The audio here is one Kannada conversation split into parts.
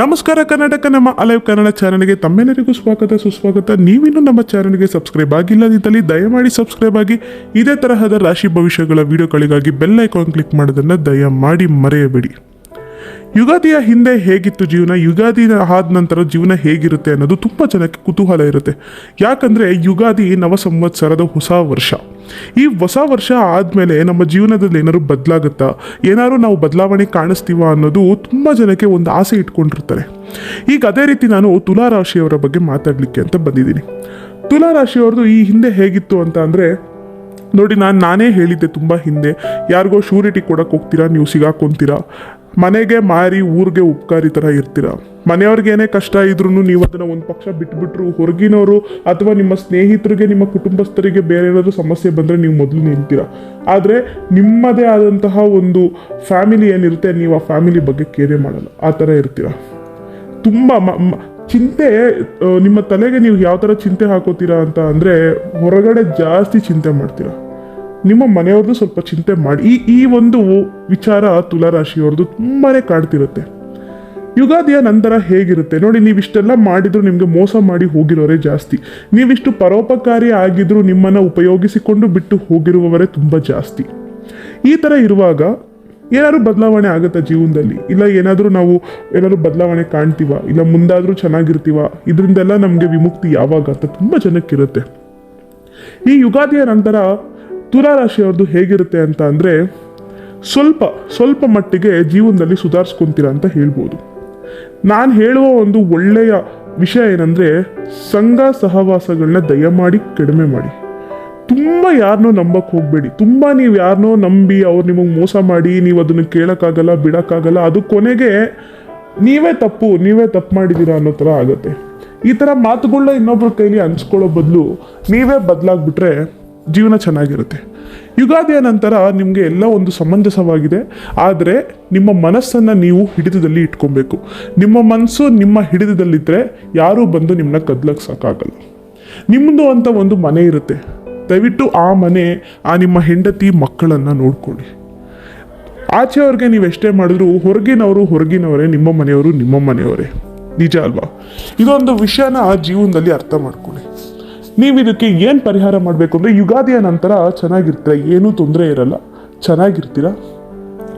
ನಮಸ್ಕಾರ ಕರ್ನಾಟಕ, ನಮ್ಮ ಅಲೈವ್ ಕನ್ನಡ ಚಾನಲ್ಗೆ ತಮ್ಮೆಲ್ಲರಿಗೂ ಸ್ವಾಗತ, ಸುಸ್ವಾಗತ. ನೀವಿನ್ನು ನಮ್ಮ ಚಾನಲ್ಗೆ ಸಬ್ಸ್ಕ್ರೈಬ್ ಆಗಿಲ್ಲದಿದ್ದಲ್ಲಿ ದಯಮಾಡಿ ಸಬ್ಸ್ಕ್ರೈಬ್ ಆಗಿ. ಇದೇ ತರಹದ ರಾಶಿ ಭವಿಷ್ಯಗಳ ವಿಡಿಯೋಗಳಿಗಾಗಿ ಬೆಲ್ ಐಕಾನ್ ಕ್ಲಿಕ್ ಮಾಡೋದನ್ನು ದಯಮಾಡಿ ಮರೆಯಬೇಡಿ. ಯುಗಾದಿಯ ಹಿಂದೆ ಹೇಗಿತ್ತು ಜೀವನ? ಯುಗಾದಿ ಆದ ನಂತರ ಜೀವನ ಹೇಗಿರುತ್ತೆ ಅನ್ನೋದು ತುಂಬ ಜನಕ್ಕೆ ಕುತೂಹಲ ಇರುತ್ತೆ. ಯಾಕಂದರೆ ಯುಗಾದಿ ನವ ಸಂವತ್ಸರದ ಹೊಸ ವರ್ಷ. ಈ ಹೊಸ ವರ್ಷ ಆದಮೇಲೆ ನಮ್ಮ ಜೀವನದಲ್ಲಿ ಏನಾದ್ರು ಬದಲಾಗುತ್ತಾ? ಏನಾದ್ರು ನಾವು ಬದಲಾವಣೆ ಕಾಣಿಸ್ತೀವ ಅನ್ನೋದು ತುಂಬ ಜನಕ್ಕೆ ಒಂದು ಆಸೆ ಇಟ್ಕೊಂಡಿರ್ತಾರೆ. ಈಗ ಅದೇ ರೀತಿ ನಾನು ತುಲಾ ರಾಶಿಯವರ ಬಗ್ಗೆ ಮಾತಾಡಲಿಕ್ಕೆ ಅಂತ ಬಂದಿದ್ದೀನಿ. ತುಲಾ ರಾಶಿಯವ್ರದ್ದು ಈ ಹಿಂದೆ ಹೇಗಿತ್ತು ಅಂತ ಅಂದರೆ, ನೋಡಿ ನಾನು ನಾನೇ ಹೇಳಿದ್ದೆ ತುಂಬ ಹಿಂದೆ. ಯಾರಿಗೋ ಶೂರಿಟಿ ಕೊಡಕ್ಕೆ ಹೋಗ್ತೀರಾ, ನೀವು ಸಿಗಾಕೊಂತೀರಾ? ಮನೆಗೆ ಮಾರಿ ಊರಿಗೆ ಉಪಕಾರಿ ಥರ ಇರ್ತೀರ. ಮನೆಯವ್ರಿಗೆ ಏನೇ ಕಷ್ಟ ಇದ್ರೂ ನೀವು ಅದನ್ನು ಒಂದು ಪಕ್ಷ ಬಿಟ್ಬಿಟ್ರು ಹೊರಗಿನವರು ಅಥವಾ ನಿಮ್ಮ ಸ್ನೇಹಿತರಿಗೆ, ನಿಮ್ಮ ಕುಟುಂಬಸ್ಥರಿಗೆ ಬೇರೆ ಏನಾದರೂ ಸಮಸ್ಯೆ ಬಂದರೆ ನೀವು ಮೊದಲು ನಿಲ್ತೀರ. ಆದರೆ ನಿಮ್ಮದೇ ಆದಂತಹ ಒಂದು ಫ್ಯಾಮಿಲಿ ಏನಿರುತ್ತೆ ನೀವು ಆ ಫ್ಯಾಮಿಲಿ ಬಗ್ಗೆ ಕೇರೆ ಮಾಡಲ್ಲ. ಆ ಥರ ಇರ್ತೀರಾ. ತುಂಬ ಚಿಂತೆ ನಿಮ್ಮ ತಲೆಗೆ ನೀವು ಯಾವ ಥರ ಚಿಂತೆ ಹಾಕೋತೀರಾ ಅಂತ ಅಂದರೆ ಹೊರಗಡೆ ಜಾಸ್ತಿ ಚಿಂತೆ ಮಾಡ್ತೀರಾ. ನಿಮ್ಮ ಮನೆಯವ್ರದ್ದು ಸ್ವಲ್ಪ ಚಿಂತೆ ಮಾಡಿ. ಈ ಈ ಒಂದು ವಿಚಾರ ತುಲಾರಾಶಿಯವ್ರದ್ದು ತುಂಬಾ ಕಾಡ್ತಿರುತ್ತೆ ಯುಗಾದಿಯ ನಂತರ ಹೇಗಿರುತ್ತೆ? ನೋಡಿ, ನೀವಿಷ್ಟೆಲ್ಲ ಮಾಡಿದ್ರು ನಿಮಗೆ ಮೋಸ ಮಾಡಿ ಹೋಗಿರೋರೇ ಜಾಸ್ತಿ. ನೀವಿಷ್ಟು ಪರೋಪಕಾರಿ ಆಗಿದ್ರು ನಿಮ್ಮನ್ನು ಉಪಯೋಗಿಸಿಕೊಂಡು ಬಿಟ್ಟು ಹೋಗಿರುವವರೇ ತುಂಬ ಜಾಸ್ತಿ. ಈ ಥರ ಇರುವಾಗ ಏನಾದರೂ ಬದಲಾವಣೆ ಆಗುತ್ತಾ ಜೀವನದಲ್ಲಿ? ಇಲ್ಲ ಏನಾದರೂ ನಾವು ಏನಾದರೂ ಬದಲಾವಣೆ ಕಾಣ್ತೀವ? ಇಲ್ಲ ಮುಂದಾದರೂ ಚೆನ್ನಾಗಿರ್ತೀವ? ಇದರಿಂದೆಲ್ಲ ನಮಗೆ ವಿಮುಕ್ತಿ ಯಾವಾಗ ಅಂತ ತುಂಬ ಜನಕ್ಕಿರುತ್ತೆ. ಈ ಯುಗಾದಿಯ ನಂತರ ತುಲಾರಾಶಿಯವ್ರದ್ದು ಹೇಗಿರುತ್ತೆ ಅಂತ ಅಂದರೆ ಸ್ವಲ್ಪ ಸ್ವಲ್ಪ ಮಟ್ಟಿಗೆ ಜೀವನದಲ್ಲಿ ಸುಧಾರಿಸ್ಕೊಂತೀರ ಅಂತ ಹೇಳ್ಬೋದು. ನಾನು ಹೇಳುವ ಒಂದು ಒಳ್ಳೆಯ ವಿಷಯ ಏನಂದರೆ ಸಂಘ ಸಹವಾಸಗಳನ್ನ ದಯಮಾಡಿ, ಕಡಿಮೆ ಮಾಡಿ. ತುಂಬ ಯಾರನ್ನೋ ನಂಬಕ್ಕೆ ಹೋಗಬೇಡಿ. ತುಂಬ ನೀವು ಯಾರನ್ನೋ ನಂಬಿ ಅವ್ರು ನಿಮಗೆ ಮೋಸ ಮಾಡಿ, ನೀವು ಅದನ್ನು ಕೇಳೋಕ್ಕಾಗಲ್ಲ, ಬಿಡೋಕ್ಕಾಗಲ್ಲ, ಅದು ಕೊನೆಗೆ ನೀವೇ ತಪ್ಪು ನೀವೇ ತಪ್ಪು ಮಾಡಿದ್ದೀರಾ ಅನ್ನೋ ಥರ ಆಗುತ್ತೆ. ಈ ಥರ ಮಾತುಗಳನ್ನ ಇನ್ನೊಬ್ಬರ ಕೈಲಿ ಹಂಚ್ಕೊಳ್ಳೋ ಬದಲು ನೀವೇ ಬದಲಾಗ್ಬಿಟ್ರೆ ಜೀವನ ಚೆನ್ನಾಗಿರುತ್ತೆ. ಯುಗಾದಿಯ ನಂತರ ನಿಮಗೆ ಎಲ್ಲ ಒಂದು ಸಮಂಜಸವಾಗಿದೆ. ಆದರೆ ನಿಮ್ಮ ಮನಸ್ಸನ್ನು ನೀವು ಹಿಡಿತದಲ್ಲಿ ಇಟ್ಕೊಬೇಕು. ನಿಮ್ಮ ಮನಸ್ಸು ನಿಮ್ಮ ಹಿಡಿತದಲ್ಲಿದ್ದರೆ ಯಾರೂ ಬಂದು ನಿಮ್ಮನ್ನ ಕದ್ಲಕ್ಕೆ ಸಾಕಾಗಲ್ಲ ನಿಮ್ಮದು ಅಂತ ಒಂದು ಮನೆ ಇರುತ್ತೆ. ದಯವಿಟ್ಟು ಆ ಮನೆ, ಆ ನಿಮ್ಮ ಹೆಂಡತಿ ಮಕ್ಕಳನ್ನು ನೋಡ್ಕೊಳ್ಳಿ. ಆಚೆಯವ್ರಿಗೆ ನೀವು ಎಷ್ಟೇ ಮಾಡಿದ್ರು ಹೊರಗಿನವರು ಹೊರಗಿನವರೇ, ನಿಮ್ಮ ಮನೆಯವರು ನಿಮ್ಮ ಮನೆಯವರೇ. ನಿಜ ಅಲ್ವಾ? ಇದೊಂದು ವಿಷಯನ ಜೀವನದಲ್ಲಿ ಅರ್ಥ ಮಾಡ್ಕೊಳ್ಳಿ. ನೀವು ಇದಕ್ಕೆ ಏನು ಪರಿಹಾರ ಮಾಡಬೇಕು ಅಂದರೆ ಯುಗಾದಿಯ ನಂತರ ಚೆನ್ನಾಗಿರ್ತೀರ? ಏನೂ ತೊಂದರೆ ಇರಲ್ಲ. ಚೆನ್ನಾಗಿರ್ತೀರ?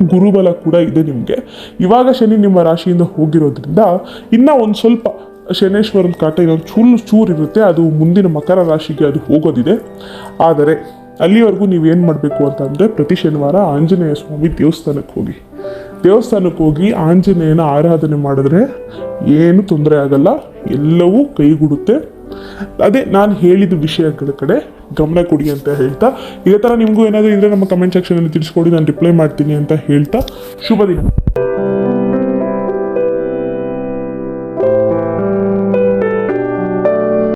ಗುರುಬಲ ಕೂಡ ಇದೆ ನಿಮಗೆ. ಇವಾಗ ಶನಿ ನಿಮ್ಮ ರಾಶಿಯಿಂದ ಹೋಗಿರೋದ್ರಿಂದ ಇನ್ನೂ ಒಂದು ಸ್ವಲ್ಪ ಶನೇಶ್ವರನ ಕಾಟ, ಇನ್ನೊಂದು ಚೂರು ಚೂರು ಇರುತ್ತೆ. ಅದು ಮುಂದಿನ ಮಕರ ರಾಶಿಗೆ ಅದು ಹೋಗೋದಿದೆ. ಆದರೆ ಅಲ್ಲಿವರೆಗೂ ನೀವು ಏನು ಮಾಡಬೇಕು ಅಂತಂದರೆ ಪ್ರತಿ ಶನಿವಾರ ಆಂಜನೇಯ ಸ್ವಾಮಿ ದೇವಸ್ಥಾನಕ್ಕೆ ಹೋಗಿ. ದೇವಸ್ಥಾನಕ್ಕೆ ಹೋಗಿ ಆಂಜನೇಯನ ಆರಾಧನೆ ಮಾಡಿದ್ರೆ ಏನು ತೊಂದರೆ ಆಗಲ್ಲ. ಎಲ್ಲವೂ ಕೈಗೂಡುತ್ತೆ. ಅದೇ ನಾನು ಹೇಳಿದ ವಿಷಯಗಳ ಕಡೆ ಗಮನ ಕೊಡಿ ಅಂತ ಹೇಳ್ತಾ, ಇದೇ ಥರ ನಿಮಗೂ ಏನಾದರೂ ಇದ್ರೆ ನಮ್ಮ ಕಮೆಂಟ್ ಸೆಕ್ಷನಲ್ಲಿ ತಿಳಿಸ್ಕೊಡಿ, ನಾನು ರಿಪ್ಲೈ ಮಾಡ್ತೀನಿ ಅಂತ ಹೇಳ್ತಾ, ಶುಭ ದಿನ.